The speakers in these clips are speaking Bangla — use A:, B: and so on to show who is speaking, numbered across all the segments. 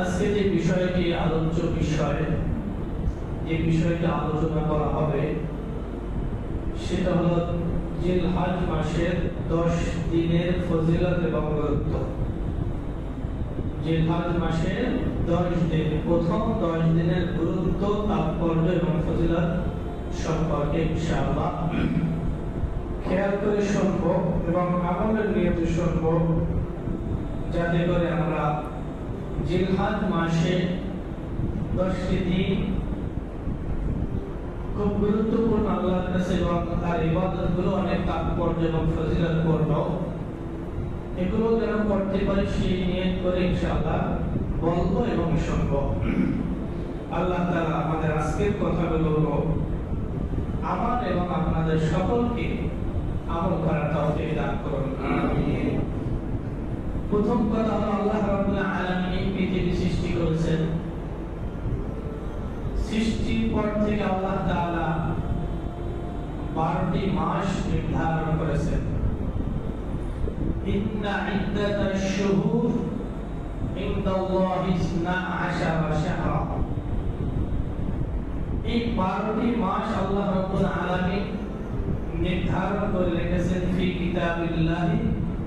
A: আজকে যে বিষয়টি আলোচ্য বিষয়, যে বিষয়টা আলোচনা করা হবে, সেটা হলো জিলহাজ মাসের দশ দিনের ফজিলত এবং গুরুত্ব। জিলহাজ মাসের দশ দিন, প্রথম দশ দিনের গুরুত্ব, তাৎপর্য এবং ফজিলত সম্পর্কে ইনশাআল্লাহ। খেয়াল করে শুনব এবং আমলের নিয়ত শুনব, যাতে করে আমরা জিলহাজ মাসে দশটি দিন খুব গুরুত্বপূর্ণ আল্লাহর কাছে এবং তার ইবাদতগুলো অনেক তাৎপর্য এবং ফজিলত পূর্ণ এগুলো যেন করতে পারি সেই নিয়ত করে ইনশাআল্লাহ বলব এবং শুনব। আল্লাহ তাআলা আমাদের আজকের কথাগুলো আমার এবং আপনাদের সকলকে আমল করার তৌফিক দান করুন। আমিন। প্রথম কথা হলো আল্লাহ রাব্বুল আলামিন পৃথিবী সৃষ্টি করেছেন। সৃষ্টির পর থেকে আল্লাহ তাআলা মাস নির্ধারণ করেছেন। ইন্না ইদ্দাতাশ শুহুর ইনদাল্লাহি ইসনা আশারা শাহরা। এই বারোটি মাস আল্লাহ রাব্বুল আলামিন নির্ধারণ করে রেখেছেন ফি কিতাবিল্লাহি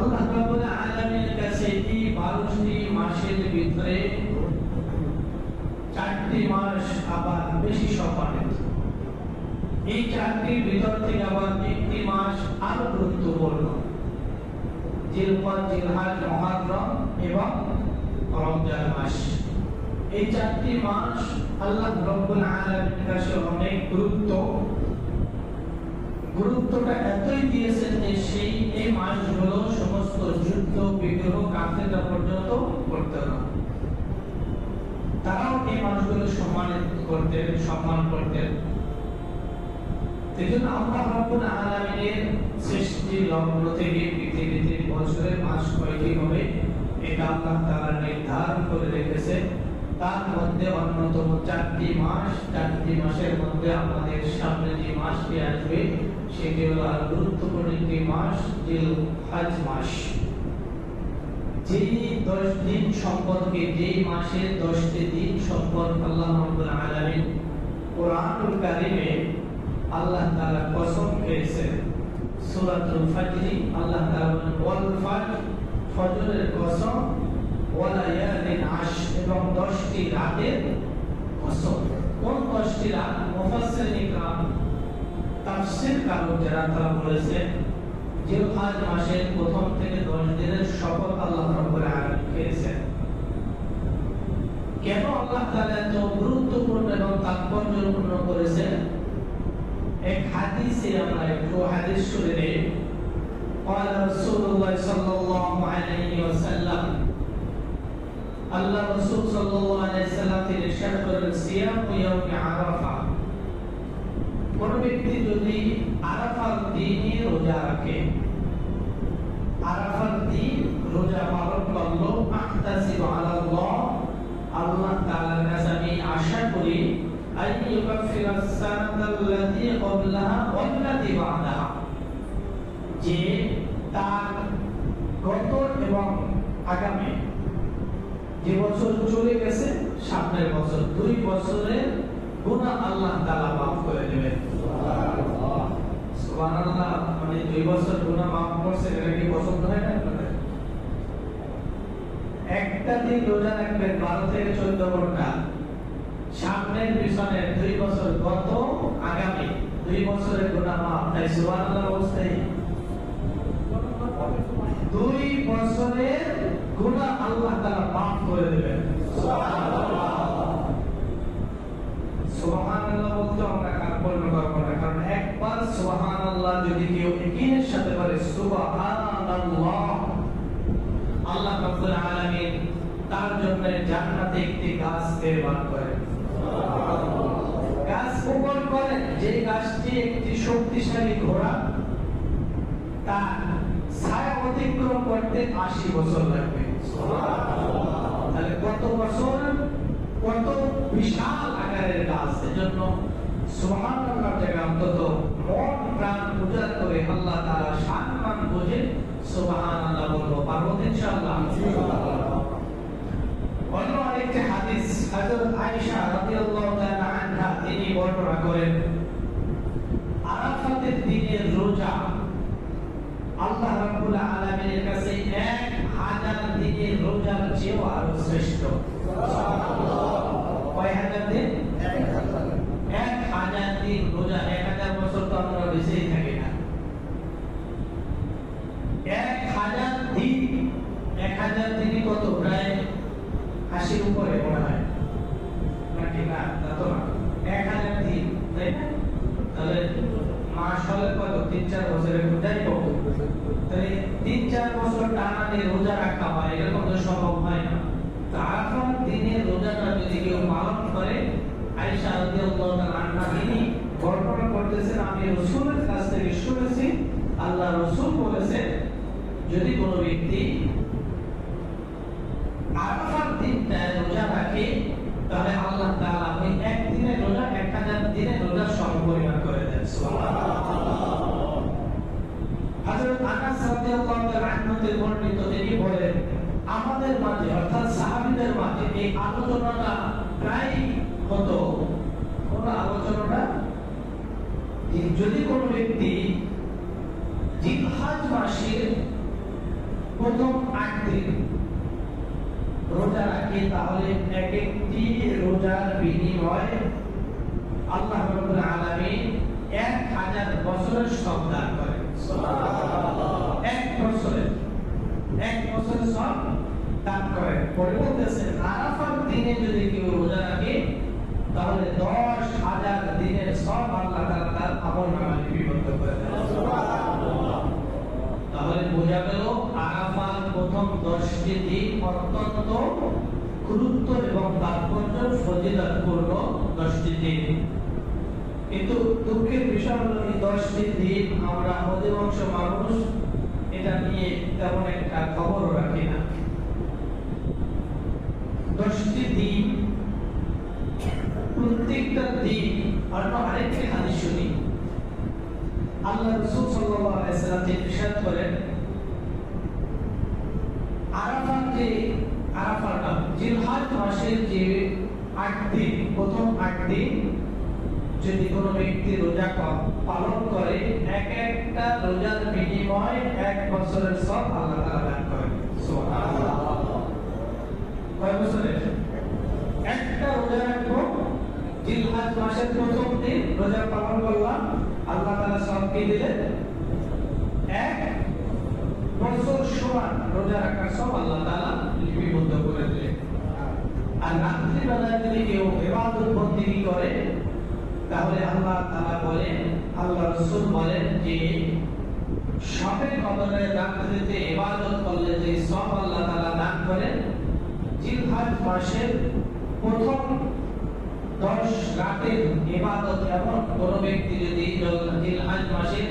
A: আল্লাহ রাব্বুল আলামিনের কাছে এই 12টি মাসের ভিতরে চারটি মাস আবার বেশি সম্মানিত এই চারটির ভিতর থেকে আবার একটি মাস আরও গুরুত্বপূর্ণ। জিলকদ জিলহাজ, মহারম এবং এই চারটি মাস আল্লাহ রব্বুল আলামিনের কাছে অনেক গুরুত্ব। গুরুত্বটা এতই দিয়েছেন যে সেই এই মাসগুলো সমস্ত যুদ্ধ বিগ্রহ কাফেররা পর্যন্ত করতে না তারাও এই মাসগুলো সম্মানিত করতেন সম্মান করতেন সেজন্য আল্লাহ রাব্বুল আলামিনের সৃষ্টি লগ্ন থেকে, পৃথিবীতে বছরের মাস কয়টি হবে, এটা আল্লাহ তাআলা নির্ধারণ করে রেখেছে। তার মধ্যে অন্যতম চারটি মাস, চারটি মাসের মধ্যে আমাদের সামনে যে মাসটি আসবে, সেটি হলো গুরুত্বপূর্ণ একটি মাস জিল হজ মাস। যেই দশ দিন সম্পর্কে, যেই মাসের দশটি দিন সম্পর্কে আল্লাহ রাব্বুল আলামিন কোরআনুল কারিমে আল্লাহ তাআলা কসম খেয়েছেন। সূরাতুল ফাজরি, আল্লাহ তাআলা বলেন, ওয়াল ফাজর, ফজরের কসম ওয়ালায়ালিন আশ এবং দশটি রাতের কসম। কোন দশটি রাত? মুফাসসিরিন ইকরাম, তাফসীর কারক যারা তারা বলেছেন জিলহাজ মাসের প্রথম থেকে দশ দিনের শপথ আল্লাহ রাব্বুল আলামিন খেয়েছেন কেন আল্লাহ তাআলা এত গুরুত্বপূর্ণ এবং তাৎপর্যপূর্ণ করেছেন এক হাদিসে আমরা একটু হাদিস শুনে নেই قال رسول الله صلى الله عليه وسلم আল্লাহ রাসূল সাল্লাল্লাহু আলাইহি সাল্লাম তিনি ইরশাদ করেন সিয়াম ইয়াউমি আরাফা কোন ব্যক্তি যদি আরাফার রোজা রাখে। আরাফার দিন রোজা পালন করল আল্লাহ তাআলার কাছে আমি আশা করি, আই ক্বাবলাহা ওয়াল্লাতী বা'দাহা। যে তার গত এবং আগামী যে বছর চলে গেছে, সামনের বছর, দুই বছরের গুনাহ আল্লাহ তাআলা মাফ করে দেবেন। সুবহানাল্লাহ মানে দুই বছর গুনাহ মাফ করছে, এটা কি পছন্দ হয় না আপনাদের? একটা দিন রোজা রাখবেন, বারো থেকে চোদ্দ ঘণ্টা। সামনের পিছনের দুই বছর গত, আগামী। দুই বছরের গুনাহ মাফ। তাই সুবহানাল্লাহ অবস্থায় দুই বছরের গুনাহ আল্লাহ তাআলা মাফ করে দেবেন। সুবহানাল্লাহ বলতে আমরা কার্পণ্য করব না কারণ একবার সুবহানাল্লাহ যদি কেউ ইকিনের সাথে বলে, সুবহানাল্লাহ। আল্লাহ রাব্বুল আলামিন তার জন্য জান্নাতে একটি গাছ নির্মাণ করেন। গাছ করেন যে গাছটি একটি শক্তিশালী ঘোড়া ছায়া অতিক্রম করতে আশি বছর লাগবে। তাহলে কত বছর? কত বিশাল আকারের গাছ? এজন্য সুবহানাল্লাহ জায়গা অন্তত মন প্রাণ উজাড় করে আল্লাহ তাআলা সম্মান বুঝে সুবহানাল্লাহ বলব পারব ইনশাআল্লাহ। অন্য আরেকটি হাদিস হযরত আয়েশা রাদিয়াল্লাহু তাআলা আনহা তিনি বর্ণনা করেন আরাফাতের দিনের রোজা আল্লাহ রাব্বুল আলামিনের কাছে এক হাজার দিনের রোজার চেয়েও আরও শ্রেষ্ঠ কয় হাজার দিন এক হাজার দিন রোজা এক হাজার বছর তো আমরা বেঁচেই থাকি না এক হাজার দিন এক হাজার দিনই কত প্রায় আশির উপরে মনে হয় নাকি না তা তো না এক হাজার দিন তাই না তাহলে মাস হলে কত তিন চার বছরের যাই হোক তাহলে তিন চার বছর টানা দিয়ে রোজা রাখা হয় এরকম তো সম্ভব হয় না তো আরাফাত দিনের রোজাটা যদি কেউ পালন করে আয়েশা রাদিয়াল্লাহু তাআলা আনহা তিনি বর্ণনা করতেছেন আমি রাসূলের কাছ থেকে শুনেছি আল্লাহ রাসূল বলেছেন যদি কোনো ব্যক্তি আরাফার দিনটায় রোজা রাখে তাহলে আল্লাহ তাআলা ওই এক দিনের রোজা এক হাজার দিনের রোজা সম পরিমাণ করে দেন, সুবহানাল্লাহ। হযরত আনাস রাদিয়াল্লাহু তাআলা আনহু বর্ণিত তিনি বলেন, আমাদের মাঝে অর্থাৎ সাহাবীদের মাঝে এই আলোচনাটা প্রায় হতো। কোন আলোচনাটা? যদি কোনো ব্যক্তি জিলহাজ মাসের প্রথম আট দিন রোজা রাখে, তাহলে এক একটি রোজার বিনিময় আল্লাহ রাব্বুল আলামিন এক হাজার বছরের সব দান করেন এক বছরের এক বছরের সব দান করেন পরে বলতেছেন আরাফার দিনে যদি কেউ রোজা রাখে তাহলে দশ হাজার দিনের সব আল্লাহ তাআলা তার আমল নামায় লিপিবদ্ধ করে দেন তাহলে বোঝা গেল আরাফার প্রথম দশটি দিন অত্যন্ত গুরুত্ব এবং তাৎপর্য ফজিলতপূর্ণ দশটি দিন কিন্তু দুঃখের বিষয় হলো এই দশটি দিন আমরা অধিকাংশ মানুষ, এটা নিয়ে তেমন একটা খবরও রাখি না দশটি দিন প্রত্যেকটা দিন অন্য আরেকটি হাদিস শুনি আল্লাহ রাসূল সাল্লাল্লাহু আলাইহি সাল্লাম যে ইরশাদ করেন আরাফাত যে আরাফাটা জিলহজ মাসের যে আট দিন প্রথম আট দিন যদি কোনো ব্যক্তি রোজা পালন করে, এক একটা রোজার বিনিময় এক বছরের সব আল্লাহ তাআলা দান কয় বছরের? একটা রোজা রাখব। মাসের প্রথম দিন রোজা পালন করলাম, আল্লাহ সব দিলেন? এক বছর সমান রোজা রাখার সব আল্লাহ তাআলা লিপিবদ্ধ করে দিলেন। আর রাত্রি বেলায় যদি কেউ ইবাদত বন্দেগী করে তাহলে আল্লাহ তারা বলেন, আল্লাহ রসুল বলেন যে সবের কদরের রাত্রিতে ইবাদত করলে, যে সব আল্লাহ তারা দান করেন, জিলহাজ মাসের প্রথম দশ রাতের ইবাদত এমন কোনো ব্যক্তি যদি জিলহাজ মাসের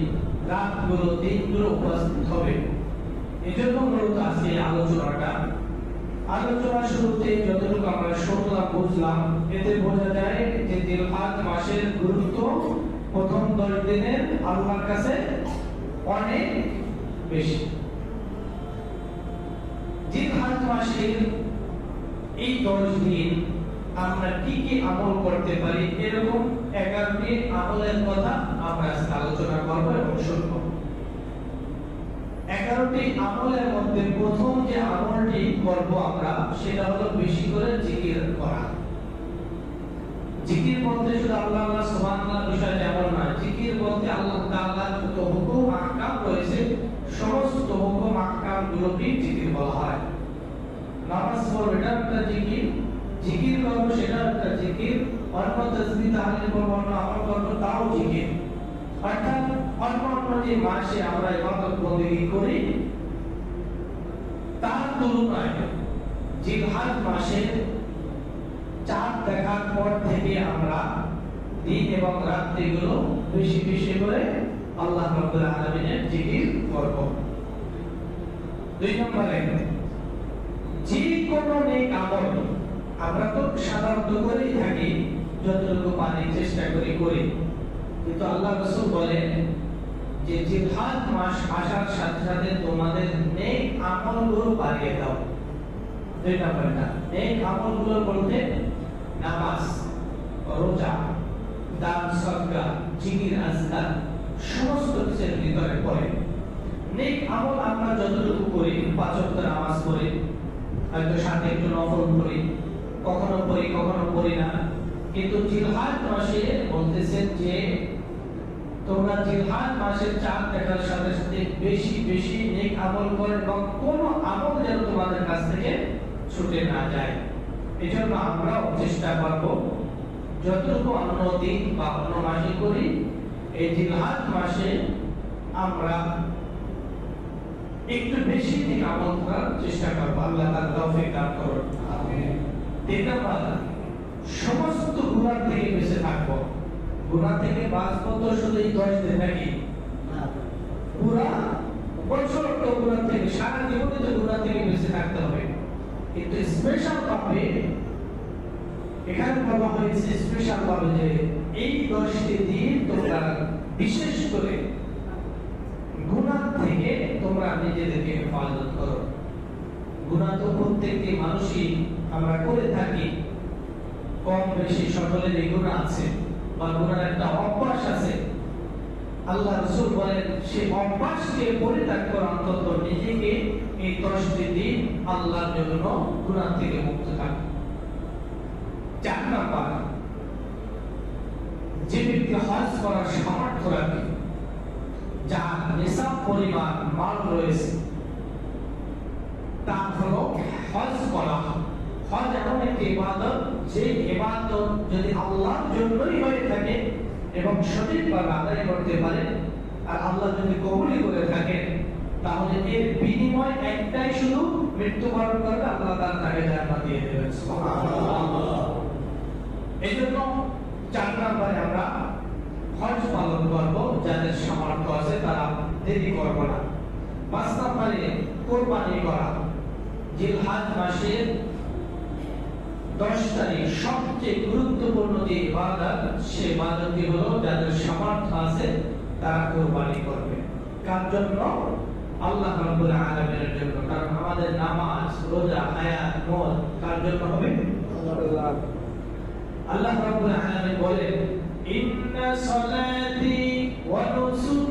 A: রাতগুলো, দিনগুলো উপস্থিত হবে। এই জন্য মূলত আজকে আলোচনাটা। আলোচনা শুরুতে যতটুকু আমরা শুনলাম, বুঝলাম, এতে বোঝা যায় যে দিলহাজ মাসের গুরুত্ব প্রথম দশ দিনের আল্লাহর কাছে অনেক বেশি। জিলহাজ মাসের এই দশ দিন আমরা কি কি আমল করতে পারি এরকম এগারোটি আমলের কথা আমরা আলোচনা করব এবং শুনব। এগারো এগারোটি আমলের মধ্যে প্রথম যে আমলটি করব আমরা, সেটা হলো বেশি করে জিকির করা। জিকির বলতে শুধু আল্লাহ আল্লাহ সুবহানাল্লাহ বিষয় যেমন না জিকির বলতে আল্লাহ তাআলার যত হুকুম আহকাম রয়েছে, সমস্ত হুকুম আহকাম গুলোকে জিকির বলা হয়। নামাজ পড়ো এটা একটা জিকির। জিকির করব সেটা একটা জিকির। অন্য তসবিহ তাহলিল করব অন্য আমল করব তাও জিকির অর্থাৎ অন্য অন্য যে মাসে আমরা ইবাদত বন্দেগী করি, তার তুলনায় জিলহাজ মাসে চাঁদ দেখার পর থেকে আমরা দিন এবং রাত্রিগুলো বেশি বেশি করে আল্লাহ রাব্বুল আলামিনের জিকির করব। দুই নম্বরে যে কোনো নেক আমল আমরা তো সাধারণত করেই থাকি যতটুকু পারি চেষ্টা করি করি। কিন্তু আল্লাহ রসুল বলেন যে জিহাদ মাস আসার সাথে সাথে তোমাদের নেক বাড়িয়ে দাও। দুই নেক বলতে নামাজ, রোজা, দান, সদকা, জিকির সমস্ত কিছুর ভিতরে পড়ে। নেক আমল আমরা যতটুকু করি, পাঁচ নামাজ পড়ি, হয়তো সাথে একটু নফল পড়ি কখনো পড়ি কখনো পড়ি না। কিন্তু জিলহাদ মাসে বলতেছেন যে তোমরা জিলহাদ মাসের চাঁদ দেখার সাথে সাথে বেশি বেশি নেক আমল করো এবং কোনো আমল যেন তোমাদের কাছ থেকে ছুটে না যায়। এজন্য আমরাও চেষ্টা করব যতটুকু অন্য দিন বা অন্য মাসে করি, এই জিলহাদ মাসে আমরা একটু বেশি দিন আমল করার চেষ্টা করব। আল্লাহ তার তৌফিক দান করুন। তিন নাম্বার সমস্ত গুনাহ থেকে বেঁচে থাকব। গুনাহ থেকে বাঁচবো তো শুধু এই দশ দিন নাকি? পুরা বছর তো গুনাহ থেকে সারা জীবনে তো গুনাহ থেকে বেঁচে থাকতে হবে। কিন্তু স্পেশাল ভাবে এখানে বলা হয়েছে স্পেশাল ভাবে যে এই দশটি দিন তোমরা বিশেষ করে গুনাহ থেকে তোমরা নিজেদেরকে হেফাজত করো। গুনাহ তো প্রত্যেকটি মানুষই আমরা করে থাকি। কম বেশি সকলেরই গুনাহ আছে বা গুনার একটা অভ্যাস আছে, আল্লাহ রসুল বলেন অভ্যাসকে পরিত্যাগ করে অন্তত নিজেকে এই দশটি দিন আল্লাহর জন্য থেকে মুক্ত থাকে। চার নাম্বার, যে ব্যক্তি হজ করার সামর্থ্য রাখে, যার নিসাব পরিমাণ মাল রয়েছে তা হলো হজ করা হজ এমন একটি ইবাদত? যে ইবাদত যদি আল্লাহর জন্যই হয়ে থাকে এবং সঠিকভাবে আদায় করতে পারে, আর আল্লাহ যদি কবুলি করে থাকে, তাহলে এর বিনিময় একটাই শুধু মৃত্যুবরণ করবে, আল্লাহ তার তাকে জান্নাত দিয়ে দেবেন। এই জন্য চার নম্বরে আমরা হজ পালন করব, যাদের সামর্থ্য আছে তারা দেরি করব না। পাঁচ নম্বরে কোরবানি করা। জিলহাজ মাসের সবচেয়ে গুরুত্বপূর্ণ যে ইবাদত, সে ইবাদতটি হলো যাদের সামর্থ্য আছে তারা কোরবানি করবে। কার জন্য? আল্লাহ রাব্বুল আলামিনের জন্য। কারণ আমাদের নামাজ, রোজা, হায়াত মত কার জন্য হবে? আল্লাহ রাব্বুল আলামিন বলেন, ইন্না সলাতি ওয়া নুসুকি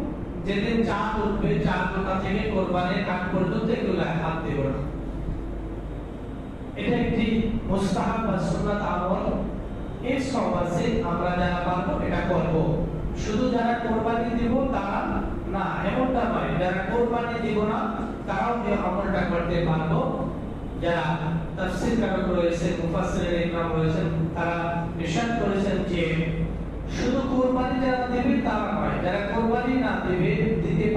A: যেদিন চাঁদ উঠবে চাঁদ ওঠা থেকে কোরবানির কাঠ পর্যন্ত এগুলো হাত দেব না এটা একটি মুস্তাহাব বা সুন্নাত আমল। সব আছে আমরা যারা পারব, এটা করব। শুধু যারা কোরবানি দিব, তারা না, এমনটা নয়। যারা কোরবানি দিব না, তারাও এই আমলটা করতে পারব। যারা তাফসীর কারক রয়েছেন মুফাসসিরিন ইকরাম রয়েছেন তারা ইরশাদ করেছেন যে, শুধু কোরবানি যারা দেবে, তারা নয়। যারা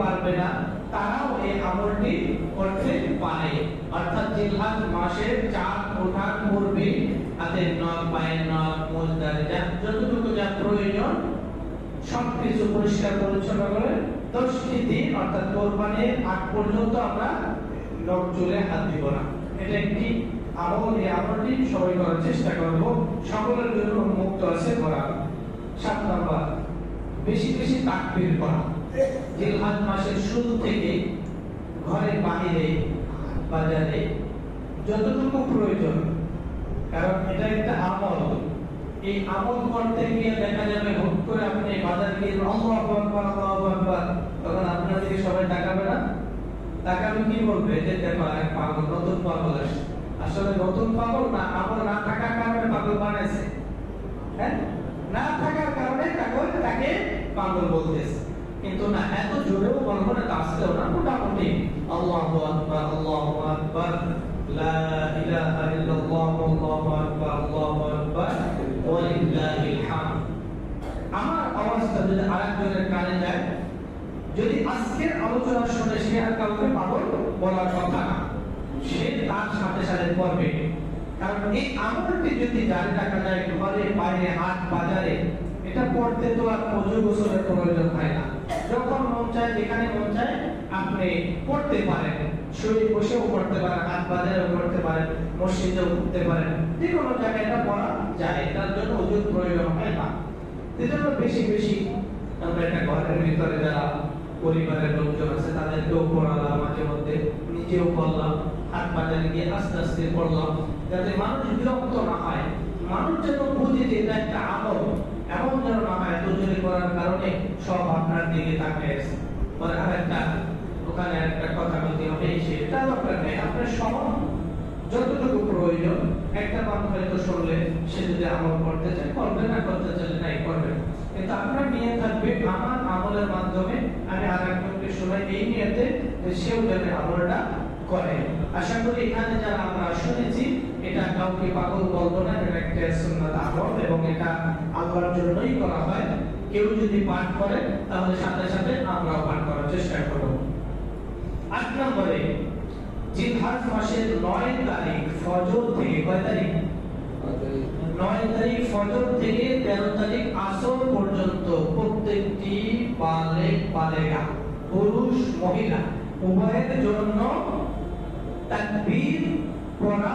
A: পারবে না, তারাও এই আমলটি করতে পারে। অর্থাৎ জিলহাজ মাসের চার ওঠার পূর্বে হাতের নখ, পায়ের নখ মোজদার যা যতটুকু যা প্রয়োজন সবকিছু পরিষ্কার পরিচ্ছন্ন করে দশটি দিন, অর্থাৎ কোরবানির আগ পর্যন্ত আমরা নখ চুলে হাত দিব না। এটা একটি আমল, এই আমলটি সবাই করার চেষ্টা করব। সকলের জন্য মুক্ত আছে করা সাত নম্বর, বেশি বেশি তাকবীর করা। জিলহাজ মাসের শুরু থেকে ঘরে বাহিরে বাজারে যতটুকু প্রয়োজন, কারণ এটা একটা আমল। এই আমল করতে গিয়ে দেখা যাবে হুট করে আপনি বাজার গিয়ে তখন আপনার দিকে সবাই তাকাবে না। তাকাবে কি বলবে? যে দেখো, এক পাগল, নতুন পাগল আসলে নতুন পাগল না আমল না থাকার কারণে পাগল বানাইছে। হ্যাঁ? না থাকার কারণে তাকে পাগল বলতেছে। কিন্তু না, এত জোরেও বলব না কাজতেও না, মোটামুটি। আল্লাহু আকবার, আল্লাহু যদি যায়, যদি আজকের আলোচনা শুনে সে আর বলার না, সে তার সাথে সাথে কারণ এই যদি বাইরে, হাট, বাজারে, এটা পড়তে তো আর অজু গোসলের প্রয়োজন হয় না। যখন মন চায়, যেখানে মন চায়, আপনি পড়তে পারেন। শুয়ে বসেও পড়তে পারেন হাট বাজারেও পড়তে পারেন, মসজিদেও পড়তে পারেন। যে কোনো জায়গায় এটা পড়া যায়, তার জন্য অজুর প্রয়োজন হয় না। এজন্য বেশি বেশি আমরা একটা ঘরের ভিতরে যারা পরিবারের লোকজন আছে তাদেরকেও পড়ালাম মাঝে মধ্যে। নিজেও পড়লাম হাট বাজারে গিয়ে আস্তে আস্তে পড়লাম, যাতে মানুষ বিরক্ত না হয়। মানুষ যেন বুঝে যে এটা একটা আমল এমন যেন না হয় জোরে করার কারণে সব আপনার দিকে তাকিয়ে আছে। পরে আর একটা ওখানে একটা কথা বলতে হবে, এই সে দরকার নেই আপনার সমান। যতটুকু প্রয়োজন, একটা মানুষ হয়তো শুনলে সে যদি আমল করতে চায়, করবে না, করতে চাইলে নাই, করবে কিন্তু আপনার নিয়ে থাকবে আমার আমলের মাধ্যমে আমি আর একজনকে শোনাই, এই নিয়েতে সেও যাতে আমলটা করে। আশা করি এখানে যারা আমরা শুনেছি এটা কাউকে পাগল বলব না এটা একটা সুন্নাত আমল এবং এটা আল্লাহর জন্যই করা হয়। কেউ যদি পাঠ করে তাহলে সাথে সাথে আমরাও পাঠ করার চেষ্টা করব। আট নম্বরে জিলহাজ মাসের নয় তারিখ ফজর থেকে কয় তারিখ? নয় তারিখ। ফজর থেকে তেরো তারিখ আসর পর্যন্ত প্রত্যেকটি বালেক পুরুষ মহিলা উভয়ের জন্য তাকবীর পড়া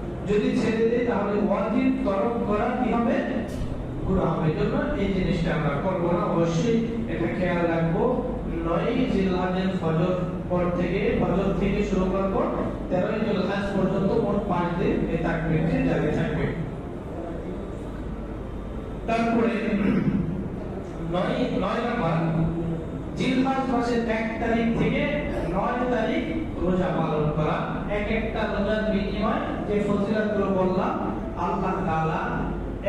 A: যদি ছেড়ে দেয়, তাহলে ওয়াজিব তরক করা কি হবে? গুনাহ হবে। জন্য এই জিনিসটা আমরা করব না। অবশ্যই এটা খেয়াল রাখব। নয় জিলহাজের ফজর পর থেকে, ফজর থেকে শুরু করব তেরোই জিলহাজ পর্যন্ত মোট পাঁচ দিন এই তাকবীরটি জারি থাকবে। তারপরে নয় নয় নম্বর, জিলহাজ মাসের এক তারিখ থেকে নয় তারিখ রোজা পালন করা। এক একটা রোজার বিনিময় যে ফজিলাতগুলো বললাম, আল্লাহ তাআলা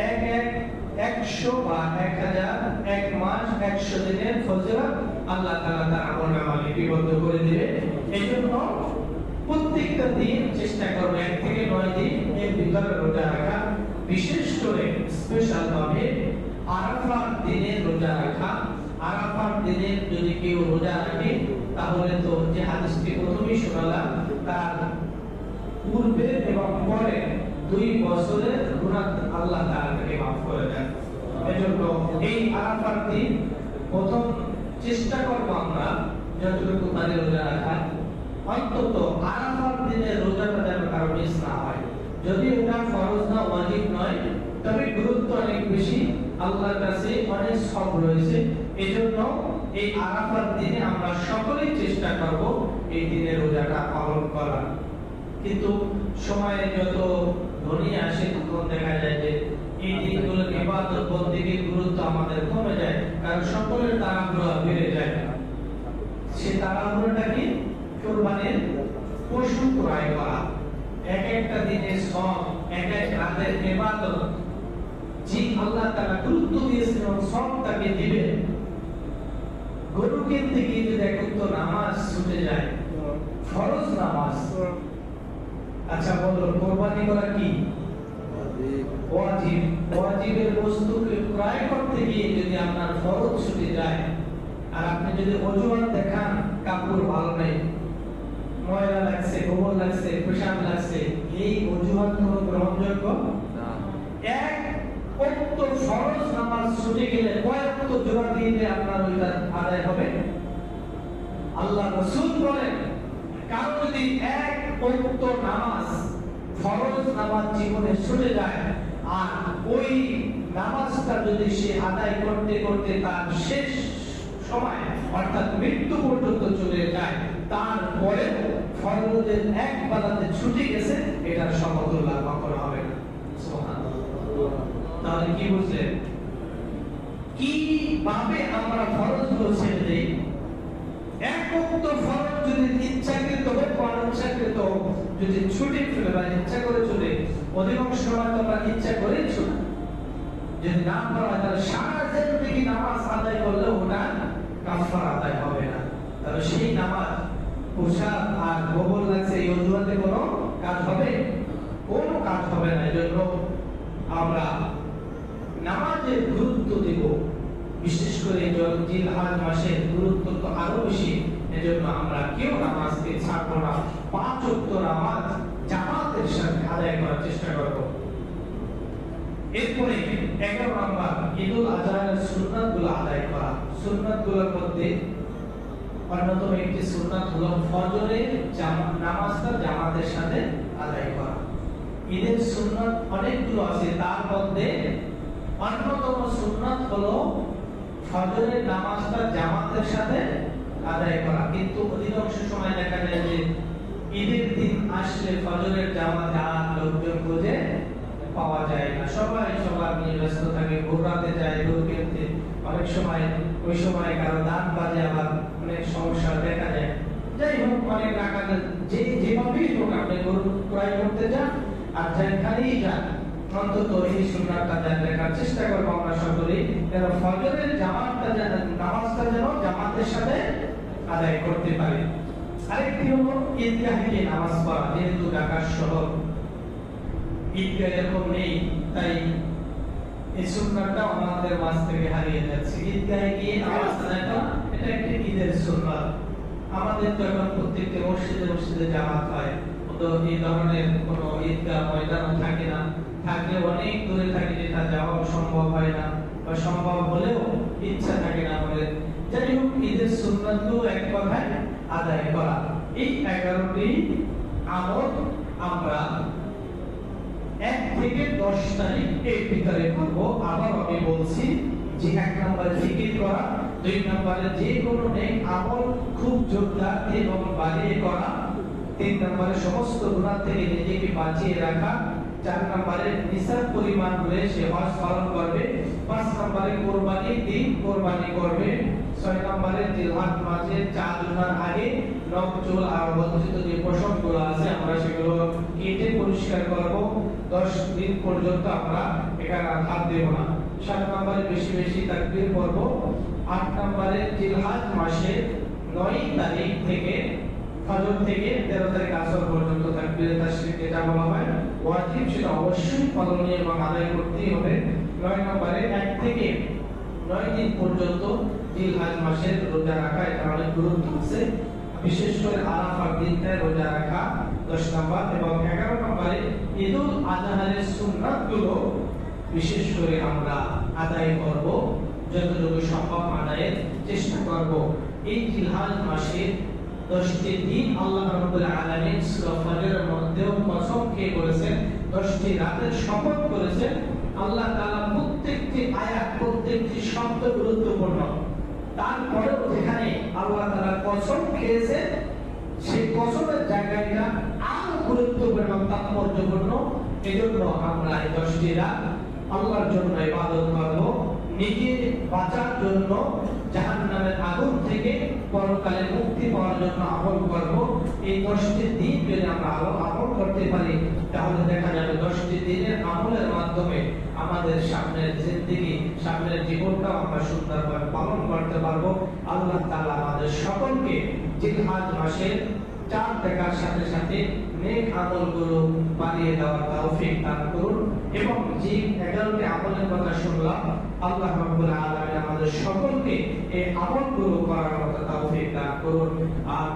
A: এক এক একশো বা এক হাজার এক মাস, একশো দিনের ফজিলত আল্লাহ তাআলা তার আমল নামায় লিপিবদ্ধ করে দিবে। এই জন্য প্রত্যেকটা দিন চেষ্টা করব এক থেকে নয় দিন এর ভিতরে রোজা রাখা। বিশেষ করে স্পেশাল ভাবে আরাফার দিনে রোজা রাখা। আরাফার দিনে যদি কেউ রোজা রাখে, তাহলে তো যে হাদিসটি প্রথমেই শোনালাম, তার পূর্বে এবং পরে দুই বছরের গুনাহ আল্লাহ তাআলা তাকে মাফ করে দেন। এজন্য এই আরাফার দিন প্রথম চেষ্টা করব আমরা যতটুকু পারি রোজা রাখা অন্তত আরাফার দিনে রোজাটা যেন কারও মিস না হয়। যদি ওটা ফরজ না, ওয়াজিব নয়, তবে গুরুত্ব অনেক বেশি। আল্লাহর কাছে অনেক সব রয়েছে। এই জন্য এই আরাফার দিনে আমরা সকলেই চেষ্টা করব এই দিনের রোজাটা পালন করার। কিন্তু সময়ে যত ধনী আসে, তখন দেখা যায় যে এই দিনগুলোর ইবাদত বন্দিগির গুরুত্ব আমাদের কমে যায়, কারণ সকলের তাড়াহুড়া বেড়ে যায় সে তাড়াহুড়োটা কি? কোরবানির পশু ক্রয় করা। এক একটা দিনের সব এক এক রাতের ইবাদত। যে আল্লাহ তাআলা গুরুত্ব দিয়েছেন সব তাকে দিবে গরু কিনতে গিয়ে যদি তো নামাজ ছুটে যায়। ফরজ নামাজ। আচ্ছা বলো কোরবানি করা কি? ওয়াজিব। ওয়াজিবের বস্তুকে ক্রয় করতে গিয়ে যদি আপনার ফরজ ছুটে যায় আর আপনি যদি অজুহাত দেখান কাপড় ভালো নেই ময়লা লাগছে গোবর লাগছে পেশাব লাগছে এই অজুহাত কোনো গ্রহণযোগ্য? এক অক্ত ফরজ নামাজ ছুটে গেলে কয় জোড়া দিয়ে আপনার ওইটা আদায় হবে। আল্লাহ রসুল বলেন, কারও যদি এক অক্ত নামাজ ফরজ নামাজ জীবনে যায়, আর ওই নামাজটা যদি সে আদায় করতে করতে তার শেষ সময়, অর্থাৎ মৃত্যু পর্যন্ত চলে যায় তারপরে ফরজের এক বেলাতে ছুটে গেছে, এটার সমতুল্য করা হবে। না তাহলে কি বুঝলেন? কীভাবে আমরা ফরজগুলো ছেড়ে দেই? এক উক্ত ফরজ যদি ইচ্ছাকৃত হোক বা অনিচ্ছাকৃত যদি ছুটে ফেলে বা ইচ্ছা করে চলে, অধিকাংশ সময় তো আমরা ইচ্ছা করে ছুটি যদি না হয়, তাহলে সারা জিন্দগি নামাজ আদায় করলে ওটা কাফার আদায় হবে না। তাহলে সেই নামাজ, পোশাক আর গোবর লাগছে এই অজুহাতে কোনো কাজ হবে? কোনো কাজ হবে না। এই জন্য আমরা নামাজের গুরুত্ব দেব। বিশেষ করে জিল হাজ মাসের গুরুত্ব তো আরও বেশি, এজন্য আমরা কেউ নামাজকে ছাড়বো না। পাঁচ ওয়াক্ত নামাজ জামাতের সাথে আদায় করার চেষ্টা করব। এরপরে এগারো নম্বর, ঈদুল আজহার সুন্নাতগুলো আদায় করা। সুন্নাতগুলোর মধ্যে অন্যতম একটি সুন্নাত হলো ফজরের নামাজটা জামাতের সাথে আদায় করা। ঈদের সুন্নাত অনেকগুলো আছে, তার মধ্যে অন্যতম সুন্নাত হলো ফজরের নামাজটা জামাতের সাথে আদায় করা। কিন্তু অধিকাংশ সময় দেখা যায় যে ঈদের দিন আসলে ফজরের জামাতে আর লোকজন খুঁজে পাওয়া যায় না। সবাই সবার নিয়ে ব্যস্ত থাকে ঘোরাতে যায় গরু কিনতে অনেক সময় ওই সময় কারও দান বাজে, আবার অনেক সমস্যা দেখা যায়। যাই হোক, অনেক টাকা যে যেভাবেই হোক, আপনি গরু ক্রয় করতে যান আর যেখানেই যান। অন্তত এই সুন্নাতটা যেন দেখার চেষ্টা করব আমরা সকলেই। যেন ফজরের জামাতটা যেন, নামাজটা যেন জামাতের সাথে আদায় করতে আরেকটি ঈদগাহে গিয়ে নামাজ পড়া, যেহেতু ঢাকার শহর। ঈদগাহ এরকম নেই, তাই এই সুন্নাতটা আমাদের মাঝ থেকে হারিয়ে যাচ্ছে। ঈদগাহে গিয়ে নামাজ আদায় এটা একটি ঈদের সুন্নাত। আমাদের তো এখন প্রত্যেকটি মসজিদে মসজিদে জামাত হয়। তো এই ধরনের কোনো ঈদগাহ ময়দান থাকে না। থাকলে অনেক দূরে থাকে যেটা যাওয়া সম্ভব হয় না বা সম্ভব হলেও ইচ্ছা থাকে না আমাদের। যাই হোক ঈদের সুন্নাতগুলো এক কথায় আদায় করা। এই এগারোটি আমল আমরা এক থেকে দশ তারিখ এর ভিতরে করব। আবার আমি বলছি যে এক নম্বরে জিকির করা, দুই নম্বরে যে কোনো নেক আমল খুব জোরদার এবং বাড়িয়ে করা তিন নম্বরে সমস্ত গুণা থেকে নিজেকে বাঁচিয়ে রাখা, চার নম্বরে নিসাব পরিমাণ হলে সে হজ পালন করবে, পাঁচ নম্বরে কোরবানি দিন কোরবানি করবে, ছয় নম্বরে জিলহাত ওঠার আগে চুল আর যে আছে, আমরা সেগুলো কেটে পরিষ্কার করব। দশ দিন পর্যন্ত আমরা এখানে হাত দেব না। সাত নম্বরে বেশি বেশি তাকবীর করব আট নম্বরে জিলহাজ মাসের নয় তারিখ থেকে ফজর থেকে তেরো তারিখ আসর পর্যন্ত তাকবীরে তাশরিক যেটা বলা হয় ওয়াজিব, সেটা অবশ্যই পালনীয় এবং আদায় করতেই হবে। নয় নম্বরে, এক থেকে নয় দিন পর্যন্ত জিলহাজ মাসের রোজা রাখা, এটা অনেক গুরুত্ব আছে। বিশেষ করে আরাফার দিনটায় রোজা রাখা, দশ নম্বর, এবং এগারো নম্বরে ঈদুল আজহারের সুন্নাতগুলো বিশেষ করে আমরা আদায় করব, যতটুকু সম্ভব আদায়ের চেষ্টা করব। এই জিলহাজ মাসে দশটি দিন আল্লাহ রাব্বুল আলামিন সূরা ফজরের মধ্যেও কসম খেয়ে বলেছেন, দশটি রাতের শপথ করেছেন। আল্লাহ তাআলা প্রত্যেকটি আয়াত, প্রত্যেকটি শব্দ গুরুত্বপূর্ণ। তারপরেও যেখানে আল্লাহ তাআলা কসম খেয়েছেন সেই কসমের জায়গাটা আরও গুরুত্বপূর্ণ তাৎপর্যপূর্ণ। এজন্য আমরা এই দশটি রাত আল্লাহর জন্য ইবাদত করব। নিজে বাঁচার জন্য জাহান্নামের আগুন থেকে পরকালে মুক্তি পাওয়ার জন্য আমল করব। এই দশটি দিন যদি আমরা আমল করতে পারি, তাহলে দেখা যাবে দশটি দিনের আমলের মাধ্যমে আমাদের সামনের জিন্দিগি, সামনের জীবনটাও আমরা সুন্দরভাবে পালন করতে পারব। আল্লাহ তাআলা আমাদের সকলকে জিলহাজ মাসের চার দেখার সাথে সাথে নেক আমলগুলো বাড়িয়ে দেওয়ার তৌফিক দান করুন এবং যে এগারোটি আমলের কথা শুনলাম আল্লাহ রাব্বুল আলামিন আমাদের সকলকে এই আমলগুলো করার কথা তৌফিক দান করুন। আর